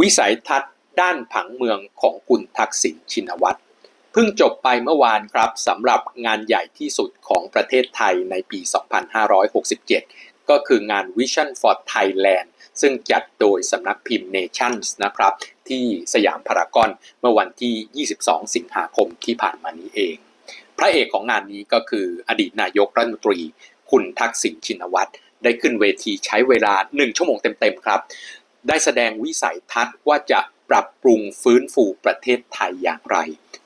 วิสัยทัศน์ด้านผังเมืองของคุณทักษิณชินวัตรเพิ่งจบไปเมื่อวานครับสำหรับงานใหญ่ที่สุดของประเทศไทยในปี 2567 ก็คืองาน Vision for Thailand ซึ่งจัดโดยสำนักพิมพ์ Nations นะครับ ที่สยามพารากอนเมื่อวันที่ 22 สิงหาคมที่ผ่านมานี้เอง พระเอกของงานนี้ก็คืออดีตนายกรัฐมนตรี คุณทักษิณชินวัตรได้ขึ้นเวทีใช้เวลา 1 ชั่วโมงเต็มๆครับ ได้แสดงวิสัยทัศน์ว่าจะปรับปรุงฟื้นฟูประเทศไทยอย่างไร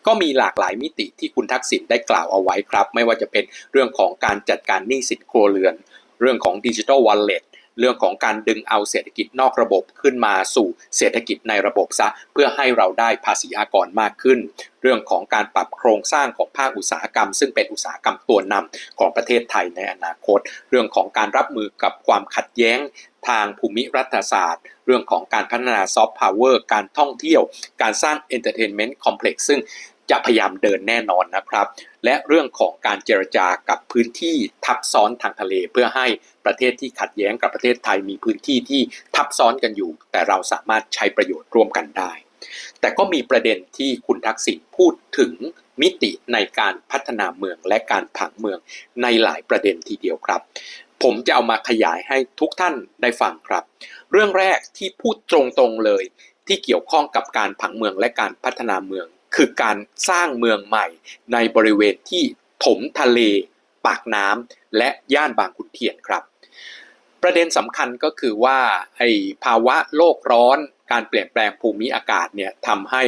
ก็มีหลากหลายมิติที่คุณทักษิณได้กล่าวเอาไว้ครับ ไม่ว่าจะเป็นเรื่องของการจัดการหนี้สินครัวเรือน เรื่องของดิจิทัลวอลเล็ตเรื่องของการดึงเอาเศรษฐกิจนอกระบบขึ้นมาสู่เศรษฐกิจในระบบซะ เพื่อให้เราได้ภาษีอากรมากขึ้น เรื่องของการปรับโครงสร้างของภาคอุตสาหกรรม ซึ่งเป็นอุตสาหกรรมตัวนำของประเทศไทยในอนาคต เรื่องของการรับมือกับความขัดแย้ง ทางภูมิรัฐศาสตร์ เรื่องของการพัฒนาซอฟต์พาวเวอร์การท่องเที่ยว การสร้างเอนเตอร์เทนเมนต์คอมเพล็กซ์ซึ่งจะพยายามเดินแน่นอนนะครับ และเรื่องของการเจรจากับพื้นที่ทับซ้อนทางทะเล เพื่อให้ประเทศที่ขัดแย้งกับประเทศไทยมีพื้นที่ที่ทับซ้อนกันอยู่ แต่เราสามารถใช้ประโยชน์ร่วมกันได้ แต่ก็มีประเด็นที่คุณทักษิณพูดถึงมิติในการพัฒนาเมืองและการผังเมืองในหลายประเด็นทีเดียวครับ ผมจะเอามาขยายให้ทุกท่านได้ฟังครับ เรื่องแรกที่พูดตรงๆเลยที่เกี่ยวข้องกับการผังเมืองและการพัฒนาเมือง คือการสร้างเมืองใหม่ ในบริเวณที่ถมทะเล ปากน้ำและย่านบางขุนเทียนครับ ประเด็นสำคัญก็คือว่าไอ้ภาวะโลกร้อน การเปลี่ยนแปลงภูมิอากาศเนี่ยทำให้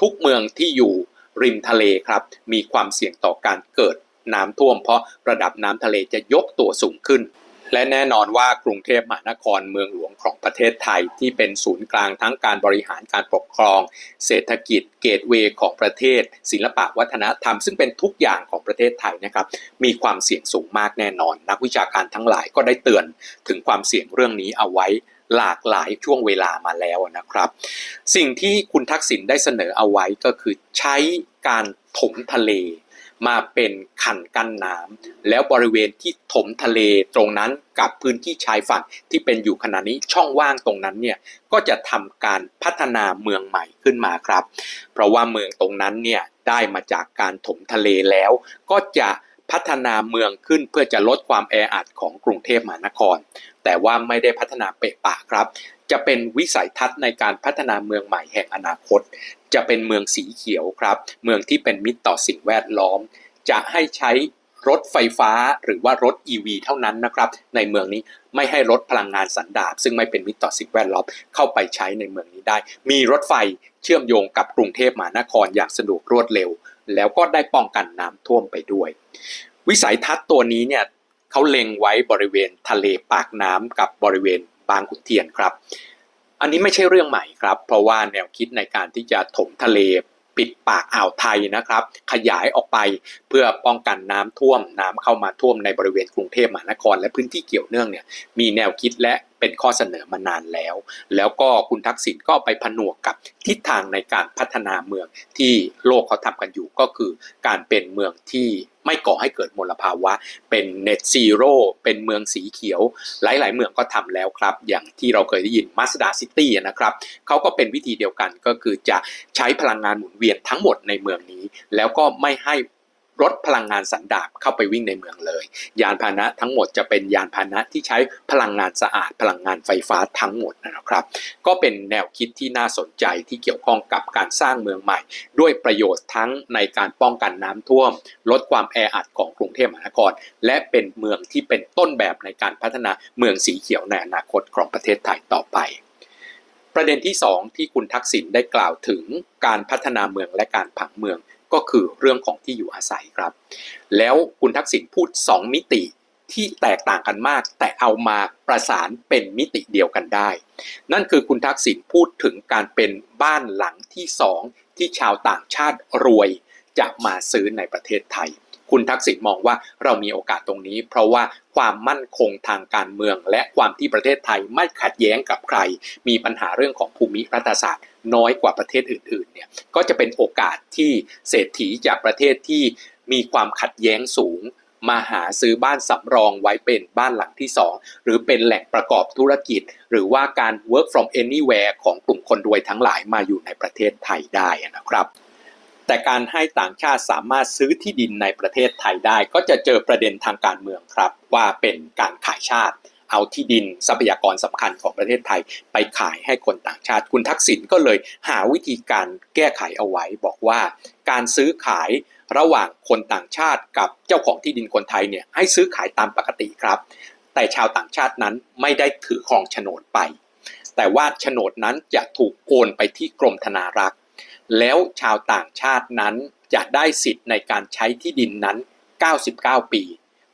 ทุกเมืองที่อยู่ริมทะเลครับ มีความเสี่ยงต่อการเกิด น้ำท่วม เพราะระดับน้ำทะเลจะยกตัวสูงขึ้น และแน่นอนว่ากรุงเทพมหานครเมืองหลวงของประเทศไทยที่เป็นศูนย์กลางทั้งการบริหารการปกครอง เศรษฐกิจเกตเวย์ของประเทศ ศิลปะวัฒนธรรมซึ่งเป็นทุกอย่างของประเทศไทยนะครับมีความเสี่ยงสูงมากแน่นอน นักวิชาการทั้งหลายก็ได้เตือนถึงความเสี่ยงเรื่องนี้เอาไว้หลากหลายช่วงเวลามาแล้วนะครับ สิ่งที่คุณทักษิณได้เสนอเอาไว้ก็คือใช้การถมทะเล มาเป็นคันกั้นน้ำแล้วบริเวณที่ถมทะเลตรงนั้นกับพื้นที่ชายฝั่งที่เป็นอยู่ขณะนี้ช่องว่างตรงนั้นเนี่ยก็จะทำการพัฒนาเมืองใหม่ขึ้นมาครับ เพราะว่าเมืองตรงนั้นเนี่ยได้มาจากการถมทะเลแล้วก็จะ พัฒนาเมืองขึ้นเพื่อจะลดความแออัดของกรุงเทพมหานคร แต่ว่าไม่ได้พัฒนาเปะปะครับ จะเป็นวิสัยทัศน์ในการพัฒนาเมืองใหม่แห่งอนาคต จะเป็นเมืองสีเขียวครับ เมืองที่เป็นมิตรต่อสิ่งแวดล้อม จะให้ใช้รถไฟฟ้าหรือว่ารถ EV เท่านั้นนะครับ ในเมืองนี้ไม่ให้รถพลังงานสันดาปซึ่งไม่เป็นมิตรต่อสิ่งแวดล้อมเข้าไปใช้ในเมืองนี้ได้ มีรถไฟเชื่อมโยงกับกรุงเทพมหานครอย่างสะดวกรวดเร็ว แล้วก็ได้ป้องกันน้ำท่วมไปด้วย วิสัยทัศน์ตัวนี้เนี่ยเขาเล็งไว้บริเวณทะเลปากน้ำกับบริเวณบางขุนเทียนครับ อันนี้ไม่ใช่เรื่องใหม่ครับ เพราะว่าแนวคิดในการที่จะถมทะเลปิดปากอ่าวไทยนะครับ ขยายออกไปเพื่อป้องกันน้ำท่วมน้ำเข้ามาท่วมในบริเวณกรุงเทพมหานคร และพื้นที่เกี่ยวเนื่องเนี่ยมีแนวคิดและ เป็นข้อเสนอมานานแล้ว แล้วก็คุณทักษิณก็ไปผนวกกับทิศทางในการพัฒนาเมืองที่โลกเขาทำกันอยู่ก็คือการเป็นเมืองที่ไม่ก่อให้เกิดมลภาวะ เป็นเน็ตซีโร่เป็นเมืองสีเขียว หลาย ๆ เมืองก็ทำแล้วครับ อย่างที่เราเคยได้ยินมาสดาซิตี้นะครับเขาก็เป็นวิธีเดียวกันก็คือจะใช้พลังงานหมุนเวียนทั้งหมดในเมืองนี้ แล้วก็ไม่ให้ รถพลังงานสันดาปเข้าไปวิ่งในเมืองเลย ยานพาหนะทั้งหมดจะเป็นยานพาหนะที่ใช้พลังงานสะอาด พลังงานไฟฟ้าทั้งหมดนะครับ ก็เป็นแนวคิดที่น่าสนใจที่เกี่ยวข้องกับการสร้างเมืองใหม่ ด้วยประโยชน์ทั้งในการป้องกันน้ำท่วม ลดความแออัดของกรุงเทพมหานคร และเป็นเมืองที่เป็นต้นแบบในการพัฒนาเมืองสีเขียวในอนาคตของประเทศไทยต่อไปประเด็นที่ 2 ที่คุณทักษิณได้กล่าวถึงการพัฒนาเมืองและการผังเมือง ก็คือเรื่องของที่อยู่อาศัยครับ แล้วคุณทักษิณพูด 2 มิติที่แตกต่างกันมาก แต่เอามาประสานเป็นมิติเดียวกันได้ นั่นคือคุณทักษิณพูดถึงการเป็นบ้านหลังที่สองที่ชาวต่างชาติรวยจะมาซื้อในประเทศไทย คุณทักษิณมองว่าเรามีโอกาสตรงนี้ เพราะว่าความมั่นคงทางการเมือง และความที่ประเทศไทยไม่ขัดแย้งกับใคร มีปัญหาเรื่องของภูมิรัฐศาสตร์น้อยกว่าประเทศอื่นๆเนี่ยก็จะเป็นโอกาสที่เศรษฐีจากประเทศที่มีความขัดแย้งสูงมาหาซื้อบ้านสำรองไว้เป็นบ้านหลังที่ 2 หรือเป็นแหล่งประกอบธุรกิจ หรือว่าการ work from anywhere ของกลุ่มคนรวยทั้งหลายมาอยู่ในประเทศไทยได้นะครับ แต่การให้ต่างชาติสามารถซื้อที่ดินในประเทศไทยได้ ก็จะเจอประเด็นทางการเมืองครับ ว่าเป็นการขายชาติ เอาที่ดินทรัพยากรสำคัญของประเทศไทย ไปขายให้คนต่างชาติ คุณทักษิณก็เลยหาวิธีการแก้ไขเอาไว้ บอกว่าการซื้อขายระหว่างคนต่างชาติกับเจ้าของที่ดินคนไทยเนี่ยให้ซื้อขายตามปกติครับ แต่ชาวต่างชาตินั้นไม่ได้ถือครองโฉนดไป แต่ว่าโฉนดนั้นจะถูกโอนไปที่กรมธนารักษ์ แล้วชาวต่างชาตินั้นจะได้สิทธิ์ในการใช้ที่ดินนั้น 99 ปี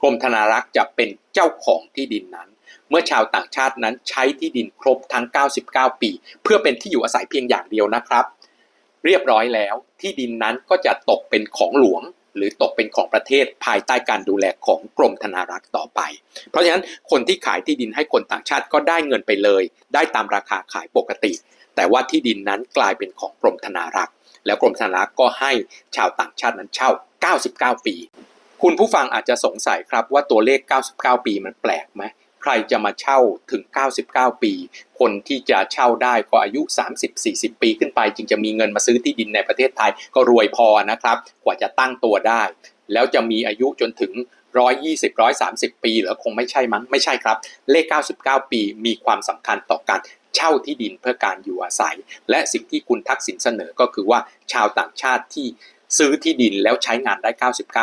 กรมธนารักษ์จะเป็นเจ้าของที่ดินนั้น เมื่อชาวต่างชาตินั้นใช้ที่ดินครบทั้ง 99 ปี เพื่อเป็นที่อยู่อาศัยเพียงอย่างเดียวนะครับ เรียบร้อยแล้วที่ดินนั้นก็จะตกเป็นของหลวง หรือตกเป็นของประเทศภายใต้การดูแลของกรมธนารักษ์ต่อไป เพราะฉะนั้นคนที่ขายที่ดินให้คนต่างชาติก็ได้เงินไปเลย ได้ตามราคาขายปกติ แต่ว่าที่ดินนั้นกลายเป็นของกรมธนารักษ์ แล้วกรมธนารักษ์ก็ให้ชาวต่างชาตินั้นเช่า 99 ปี คุณผู้ฟังอาจจะสงสัยครับว่าตัวเลข 99 ปีมันแปลกไหมใครจะมาเช่าถึง 99 ปี คนที่จะเช่าได้ก็อายุ 30-40 ปีขึ้นไป จึงจะมีเงินมาซื้อที่ดินในประเทศไทยก็รวยพอนะครับ กว่าจะตั้งตัวได้ แล้วจะมีอายุจนถึง 120 130 ปีหรือคงไม่ใช่มั้ง ไม่ใช่ครับ เลข 99 ปีมีความสำคัญต่อการ เช่าที่ดินเพื่อการอยู่อาศัย และสิ่งที่คุณทักษิณเสนอก็คือว่าชาวต่างชาติที่ซื้อที่ดินแล้วใช้งานได้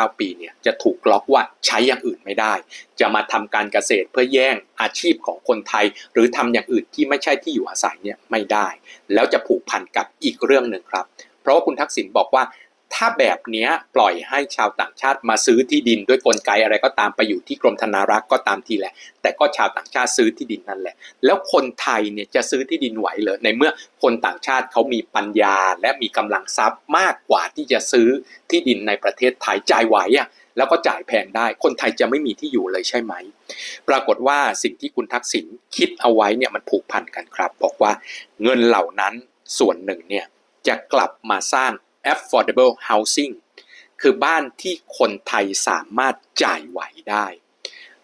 99 ปีเนี่ยจะถูกล็อกว่าใช้อย่างอื่นไม่ได้ จะมาทำการเกษตรเพื่อแย่งอาชีพของคนไทย หรือทำอย่างอื่นที่ไม่ใช่ที่อยู่อาศัยเนี่ยไม่ได้ แล้วจะผูกพันกับอีกเรื่องหนึ่งครับ เพราะว่าคุณทักษิณบอกว่า ถ้าแบบนี้ปล่อยให้ชาวต่างชาติมาซื้อที่ดินด้วยกลไกอะไรก็ตามไปอยู่ที่กรมธนารักษ์ก็ตามทีแหละ แต่ก็ชาวต่างชาติซื้อที่ดินนั่นแหละ แล้วคนไทยเนี่ยจะซื้อที่ดินไหวเหรอในเมื่อคนต่างชาติเขามีปัญญา และมีกำลังทรัพย์มากกว่าที่จะซื้อที่ดินในประเทศไทยจ่ายไหวอะแล้วก็จ่ายแพงได้ คนไทยจะไม่มีที่อยู่เลยใช่ไหม ปรากฏว่าสิ่งที่คุณทักษิณคิดเอาไว้เนี่ยมันผูกพันกันครับ บอกว่าเงินเหล่านั้นส่วนหนึ่งเนี่ยจะกลับมาสร้าง affordable housing คือบ้านที่คนไทยสามารถจ่ายไหวได้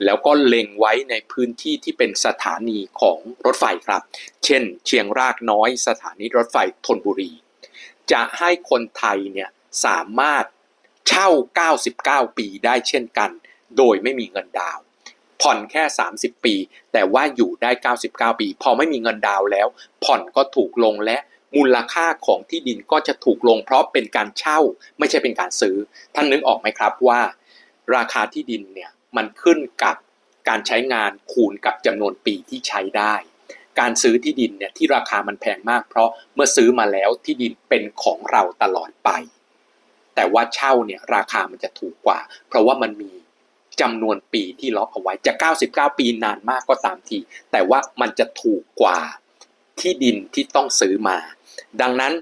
แล้วก็เล็งไว้ในพื้นที่ที่เป็นสถานีของรถไฟครับ เช่น เชียงรากน้อยสถานีรถไฟธนบุรี จะให้คนไทยเนี่ยสามารถเช่า 99 ปีได้เช่นกัน โดยไม่มีเงินดาวผ่อนแค่ 30 ปี แต่ว่าอยู่ได้ 99 ปี พอไม่มีเงินดาวแล้ว ผ่อนก็ถูกลงและ มูลค่าของที่ดินก็จะถูกลงเพราะเป็นการเช่าไม่ใช่เป็นการซื้อ ท่านนึกออกไหมครับว่า ราคาที่ดินเนี่ยมันขึ้นกับการใช้งานคูณกับจำนวนปีที่ใช้ได้ การซื้อที่ดินเนี่ยที่ราคามันแพงมากเพราะเมื่อซื้อมาแล้วที่ดินเป็นของเราตลอดไป แต่ว่าเช่าเนี่ยราคามันจะถูกกว่า เพราะว่ามันมีจำนวนปีที่ล็อกเอาไว้จะ 99 ปีนานมากก็ตามที แต่ว่ามันจะถูกกว่า ที่ดินที่ต้องซื้อมา ดังนั้น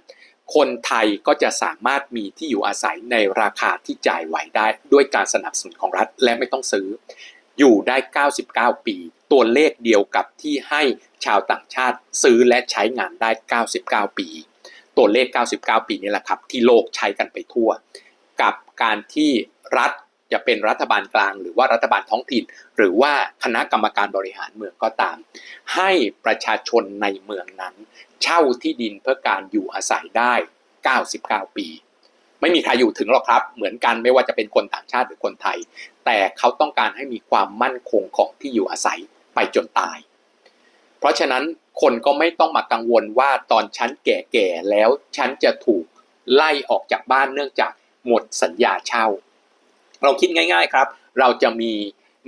คนไทยก็จะสามารถมีที่อยู่อาศัยในราคาที่จ่ายไหวได้ ด้วยการสนับสนุนของรัฐและไม่ต้องซื้อ อยู่ได้ 99 ปี ตัวเลขเดียวกับที่ให้ชาวต่างชาติซื้อและใช้งานได้ 99 ปี ตัวเลข 99 ปีนี่แหละครับ ที่โลกใช้กันไปทั่ว กับการที่รัฐ จะเป็นรัฐบาลกลาง หรือว่ารัฐบาลท้องถิ่น หรือว่าคณะกรรมการบริหารเมืองก็ตาม ให้ประชาชนในเมืองนั้น เช่าที่ดินเพื่อการอยู่อาศัยได้ 99 ปี ไม่มีใครอยู่ถึงหรอกครับ เหมือนกันไม่ว่าจะเป็นคนต่างชาติหรือคนไทย แต่เขาต้องการให้มีความมั่นคงของที่อยู่อาศัยไปจนตาย เพราะฉะนั้นคนก็ไม่ต้องมากังวลว่าตอนฉันแก่ๆแล้วฉันจะถูกไล่ออกจากบ้านเนื่องจากหมดสัญญาเช่า เราคิดง่าย ๆครับ เราจะมี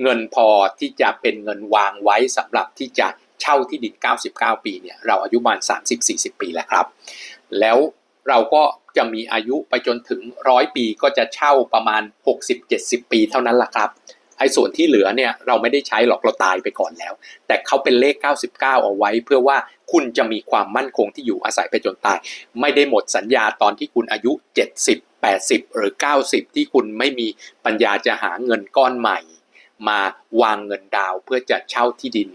เงินพอที่จะเป็นเงินวางไว้สำหรับที่จะเช่าที่ดิน 99 ปีเนี่ยเราอายุประมาณ 30-40 ปีแล้วครับ แล้วเราก็จะมีอายุไปจนถึงร้อยปีก็จะเช่าประมาณ 60-70 ปีเท่านั้นละครับไอ้ส่วนที่เหลือเนี่ยเราไม่ได้ใช้หรอกเราตายไปก่อนแล้ว แต่เขาเป็นเลข 99 เอาไว้ เพื่อว่าคุณจะมีความมั่นคงที่อยู่อาศัยไปจนตาย ไม่ได้หมดสัญญาตอนที่คุณอายุ 70 80 หรือ 90 ที่คุณไม่มีปัญญาจะหาเงินก้อนใหม่ มาวางเงินดาวเพื่อจะเช่าที่ดิน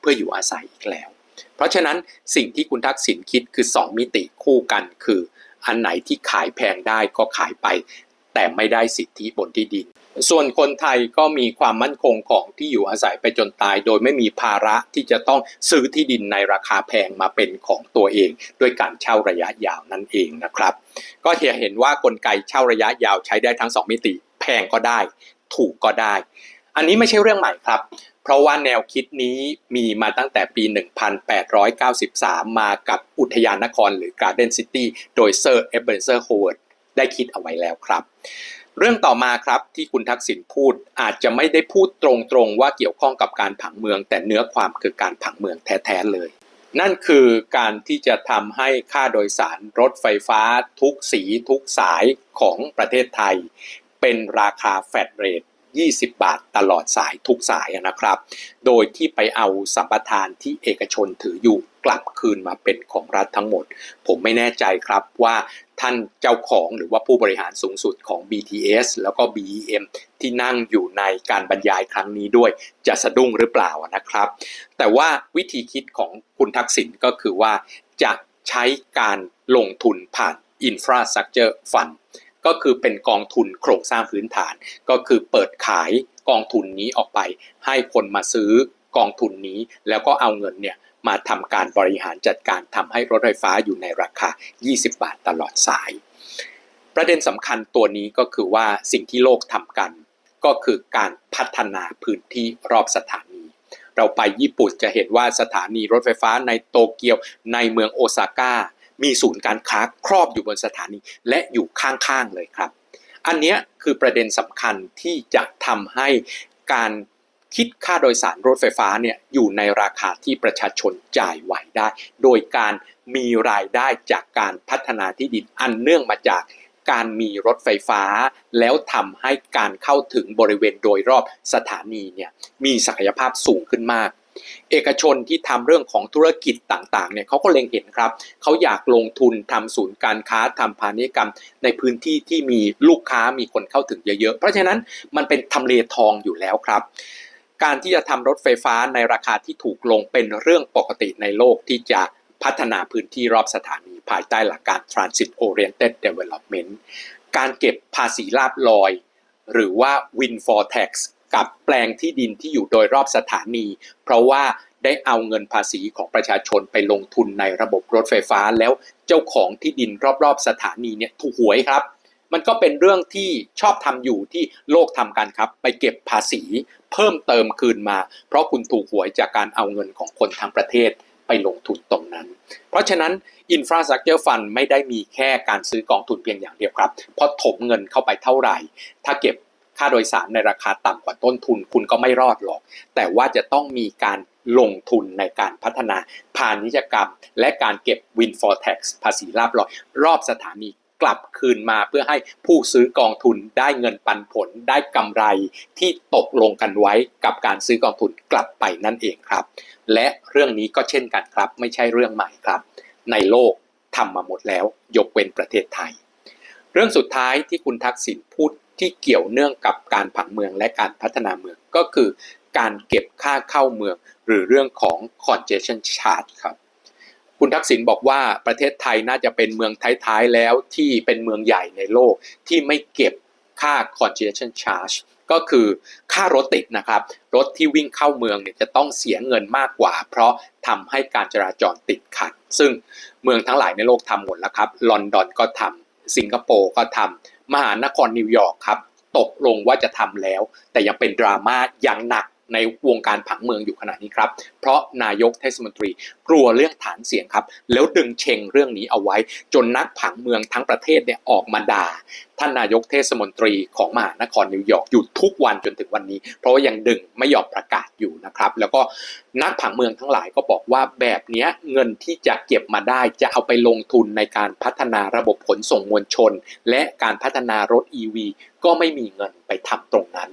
เพื่ออยู่อาศัยอีกแล้ว เพราะฉะนั้นสิ่งที่คุณทักษิณคิดคือ 2 มิติคู่กันคือ อันไหนที่ขายแพงได้ก็ขายไป แต่ไม่ได้สิทธิบนที่ดิน ส่วนคนไทยก็มีความมั่นคงของที่อยู่อาศัยไปจนตาย โดยไม่มีภาระที่จะต้องซื้อที่ดินในราคาแพงมาเป็นของตัวเอง ด้วยการเช่าระยะยาวนั่นเองนะครับ ก็จะเห็นว่ากลไกเช่าระยะยาวใช้ได้ทั้ง 2 มิติ แพงก็ได้ ถูกก็ได้ อันนี้ไม่ใช่เรื่องใหม่ครับ เพราะว่าแนวคิดนี้มีมาตั้งแต่ปี 1893 มากับอุทยานนครหรือ Garden City โดยเซอร์เอเบนเซอร์โฮเวิร์ดได้คิดเอาไว้แล้วครับ เรื่องต่อมาครับที่คุณทักษิณพูดอาจจะไม่ได้พูดตรงๆ ว่าเกี่ยวข้องกับการผังเมือง แต่เนื้อความคือการผังเมืองแท้ๆเลย นั่นคือการที่จะทำให้ค่าโดยสารรถไฟฟ้า ทุกสีทุกสายของประเทศไทย เป็นราคาแฟดเรท20 บาทตลอดสายทุกสายนะครับ โดยที่ไปเอาสัมปทานที่เอกชนถืออยู่ กลับคืนมาเป็นของรัฐทั้งหมด ผมไม่แน่ใจครับว่าท่านเจ้าของหรือว่าผู้บริหารสูงสุดของ BTS แล้วก็ BEM ที่นั่งอยู่ในการบรรยายครั้งนี้ด้วยจะสะดุ้งหรือเปล่านะครับ แต่ว่าวิธีคิดของคุณทักษิณก็คือว่าจะใช้การลงทุนผ่าน Infrastructure Fund ก็คือเป็นกองทุนโครงสร้างพื้นฐาน ก็คือเปิดขายกองทุนนี้ออกไป ให้คนมาซื้อกองทุนนี้แล้วก็เอาเงินเนี่ย มาทำการบริหารจัดการทำให้รถไฟฟ้าอยู่ในราคา 20 บาทตลอดสาย ประเด็นสำคัญตัวนี้ก็คือว่าสิ่งที่โลกทำกัน ก็คือการพัฒนาพื้นที่รอบสถานี เราไปญี่ปุ่นจะเห็นว่าสถานีรถไฟฟ้าในโตเกียวในเมืองโอซาก้ามีศูนย์การค้าครอบอยู่บนสถานีและอยู่ข้างๆเลยครับ อันนี้คือประเด็นสำคัญที่จะทำให้การ คิดค่าโดยสารรถไฟฟ้าเนี่ยอยู่ในราคาที่ประชาชนจ่ายไหวได้ โดยการมีรายได้จากการพัฒนาที่ดินอันเนื่องมาจากการมีรถไฟฟ้า แล้วทำให้การเข้าถึงบริเวณโดยรอบสถานีเนี่ยมีศักยภาพสูงขึ้นมาก เอกชนที่ทำเรื่องของธุรกิจต่างๆเนี่ยเขาก็เล็งเห็นครับเขาอยากลงทุนทำศูนย์การค้าทำพาณิชยกรรม ในพื้นที่ที่มีลูกค้ามีคนเข้าถึงเยอะๆ เพราะฉะนั้นมันเป็นทำเลทองอยู่แล้วครับ การที่จะทำรถไฟฟ้าในราคาที่ถูกลงเป็นเรื่องปกติในโลกที่จะพัฒนาพื้นที่รอบสถานีภายใต้หลักการ Transit Oriented Development การเก็บภาษีลาบลอย หรือว่า Windfall Tax กับแปลงที่ดินที่อยู่โดยรอบสถานี เพราะว่าได้เอาเงินภาษีของประชาชนไปลงทุนในระบบรถไฟฟ้าแล้วเจ้าของที่ดินรอบๆสถานีเนี่ยถูกหวยครับ มันก็เป็นเรื่องที่ชอบทำอยู่ที่โลกทำกันครับ ไปเก็บภาษีเพิ่มเติมคืนมา เพราะคุณถูกหวยจากการเอาเงินของคนทั้งประเทศไปลงทุนตรงนั้น เพราะฉะนั้น Infrastructure Fund ไม่ได้มีแค่การซื้อกองทุนเพียงอย่างเดียวครับเพราะถมเงินเข้าไปเท่าไหร่ ถ้าเก็บค่าโดยสารในราคาต่ำกว่าต้นทุนคุณก็ไม่รอดหรอก แต่ว่าจะต้องมีการลงทุนในการพัฒนาพาณิชยกรรม และการเก็บ Windfall Tax ภาษีลาบลอยรอบสถานี กลับคืนมาเพื่อให้ผู้ซื้อกองทุนได้เงินปันผลได้กำไรที่ตกลงกันไว้กับการซื้อกองทุนกลับไปนั่นเองครับ และเรื่องนี้ก็เช่นกันครับ ไม่ใช่เรื่องใหม่ครับ ในโลกทำมาหมดแล้ว ยกเว้นประเทศไทย เรื่องสุดท้ายที่คุณทักษิณพูดที่เกี่ยวเนื่องกับการผังเมืองและการพัฒนาเมืองก็คือ การเก็บค่าเข้าเมือง หรือเรื่องของ congestion charge ครับ คุณทักษิณบอกว่าประเทศไทยน่าจะเป็นเมืองท้ายๆแล้วที่เป็นเมืองใหญ่ในโลกที่ไม่เก็บค่า congestion charge ก็คือค่ารถติดนะครับ รถที่วิ่งเข้าเมืองเนี่ยจะต้องเสียเงินมากกว่า เพราะทำให้การจราจรติดขัด ซึ่งเมืองทั้งหลายในโลกทำหมดแล้วครับ ลอนดอนก็ทำสิงคโปร์ก็ทำมหานครนิวยอร์กครับ ตกลงว่าจะทำแล้ว แต่ยังเป็นดราม่าอย่างหนัก ในวงการผังเมืองอยู่ขณะนี้ครับ เพราะนายกเทศมนตรีกลัวเรื่องฐานเสียงครับ แล้วดึงเชงเรื่องนี้เอาไว้ จนนักผังเมืองทั้งประเทศเนี่ยออกมาด่า ท่านนายกเทศมนตรีของมหานครนิวยอร์กอยู่ทุกวันจนถึงวันนี้ เพราะว่ายังดึงไม่ยอมประกาศอยู่นะครับ แล้วก็นักผังเมืองทั้งหลายก็บอกว่าแบบนี้เงินที่จะเก็บมาได้จะเอาไปลงทุนในการพัฒนาระบบขนส่งมวลชน และการพัฒนารถ EV ก็ไม่มีเงินไปทำตรงนั้น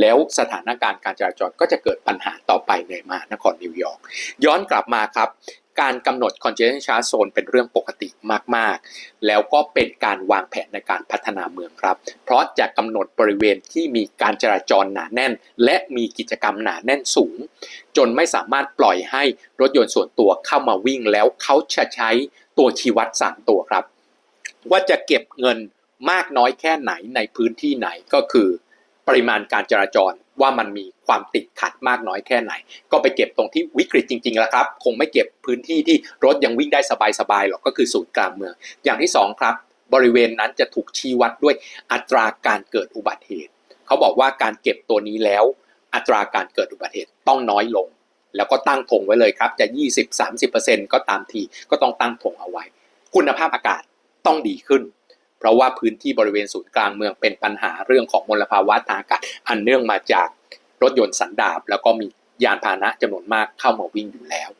แล้วสถานการณ์การจราจรก็จะเกิดปัญหาต่อไปในมหานครนิวยอร์กย้อนกลับมาครับ การกำหนด congestion charge zone เป็นเรื่องปกติมาก ๆ แล้วก็เป็นการวางแผนในการพัฒนาเมืองครับ เพราะจะกำหนดบริเวณที่มีการจราจรหนาแน่น และมีกิจกรรมหนาแน่นสูง จนไม่สามารถปล่อยให้รถยนต์ส่วนตัวเข้ามาวิ่งแล้วเขาจะใช้ตัวชี้วัดสามตัวครับ ว่าจะเก็บเงินมากน้อยแค่ไหนในพื้นที่ไหนก็คือ ปริมาณการจราจร ว่ามันมีความติดขัดมากน้อยแค่ไหน ก็ไปเก็บตรงที่วิกฤตจริงๆแล้วครับ คงไม่เก็บพื้นที่ที่รถยังวิ่งได้สบายๆหรอกก็คือศูนย์กลางเมือง อย่างที่สองครับ บริเวณนั้นจะถูกชี้วัดด้วยอัตราการเกิดอุบัติเหตุ เขาบอกว่าการเก็บตัวนี้แล้ว อัตราการเกิดอุบัติเหตุต้องน้อยลง แล้วก็ตั้งธงไว้เลยครับจะ 20-30%ก็ตามทีก็ต้องตั้งธงเอาไว้ คุณภาพอากาศต้องดีขึ้น เพราะว่าพื้นที่บริเวณศูนย์กลางเมืองเป็นปัญหาเรื่องของมลภาวะทางอากาศอันเนื่องมาจากรถยนต์สันดาปแล้วก็มียานพาหนะจำนวนมากเข้ามาวิ่งอยู่แล้ว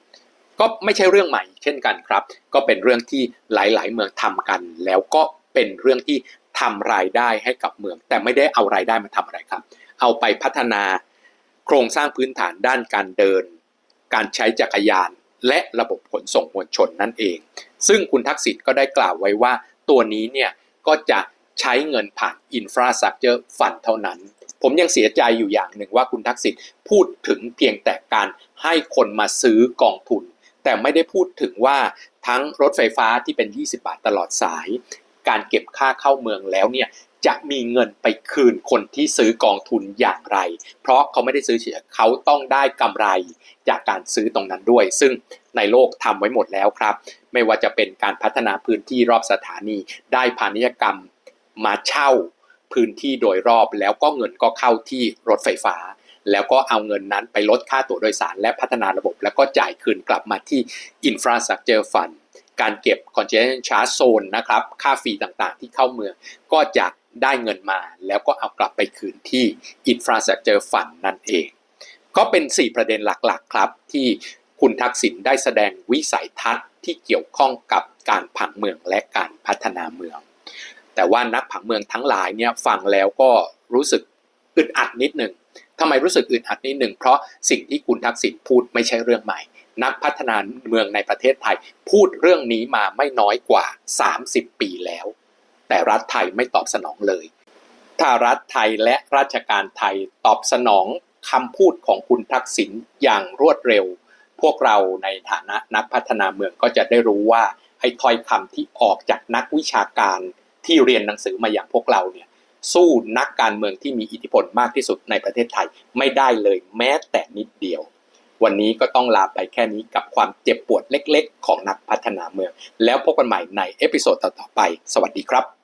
ก็ไม่ใช่เรื่องใหม่เช่นกันครับ ก็เป็นเรื่องที่หลาย ๆ เมืองทำกัน แล้วก็เป็นเรื่องที่ทำรายได้ให้กับเมือง แต่ไม่ได้เอารายได้มาทำอะไรครับ เอาไปพัฒนาโครงสร้างพื้นฐานด้านการเดิน การใช้จักรยานและระบบขนส่งมวลชนนั่นเอง ซึ่งคุณทักษิณก็ได้กล่าวไว้ว่าตัวนี้เนี่ย ก็จะใช้เงินผ่าน Infrastructure Fund เท่านั้น ผมยังเสียใจอยู่อย่างหนึ่งว่าคุณทักษิณพูดถึงเพียงแต่การให้คนมาซื้อกองทุน แต่ไม่ได้พูดถึงว่าทั้งรถไฟฟ้าที่เป็น 20 บาทตลอดสาย การเก็บค่าเข้าเมืองแล้วเนี่ย จะมีเงินไปคืนคนที่ซื้อกองทุนอย่างไร เพราะเขาไม่ได้ซื้อเฉยเขาต้องได้กำไรจากการซื้อตรงนั้นด้วย ซึ่งในโลกทำไว้หมดแล้วครับ ไม่ว่าจะเป็นการพัฒนาพื้นที่รอบสถานี ได้พาณิชยกรรมมาเช่าพื้นที่โดยรอบแล้วก็เงินก็เข้าที่รถไฟฟ้า แล้วก็เอาเงินนั้นไปลดค่าตั๋วโดยสารและพัฒนาระบบ แล้วก็จ่ายคืนกลับมาที่ Infrastructure Fund การเก็บ Congestion Charge Zone นะครับ ค่าฟรีต่างๆ ที่เข้าเมือง ก็จะ ได้เงินมาแล้วก็เอากลับไปคืนที่ Infrastructure Fund นั่นเอง ก็เป็น 4 ประเด็นหลักๆครับ ที่คุณทักษิณได้แสดงวิสัยทัศน์ที่เกี่ยวข้องกับการผังเมืองและการพัฒนาเมือง แต่ว่านักผังเมืองทั้งหลายเนี่ยฟังแล้วก็รู้สึกอึดอัดนิดหนึ่งทำไมรู้สึกอึดอัดนิดหนึ่งเพราะสิ่งที่คุณทักษิณพูดไม่ใช่เรื่องใหม่ นักพัฒนาเมืองในประเทศไทย พูดเรื่องนี้มาไม่น้อยกว่า 30 ปีแล้ว แต่รัฐไทยไม่ตอบสนองเลย ถ้ารัฐไทยและราชการไทยตอบสนองคำพูดของคุณทักษิณอย่างรวดเร็ว พวกเราในฐานะนักพัฒนาเมืองก็จะได้รู้ว่าไอ้ถ้อยคำที่ออกจากนักวิชาการที่เรียนหนังสือมาอย่างพวกเราเนี่ยสู้นักการเมืองที่มีอิทธิพลมากที่สุดในประเทศไทยไม่ได้เลยแม้แต่นิดเดียว วันนี้ก็ต้องลาไปแค่นี้กับความเจ็บปวดเล็กๆ ของนักพัฒนาเมือง แล้วพบกันใหม่ในเอพิโซดต่อๆไป สวัสดีครับ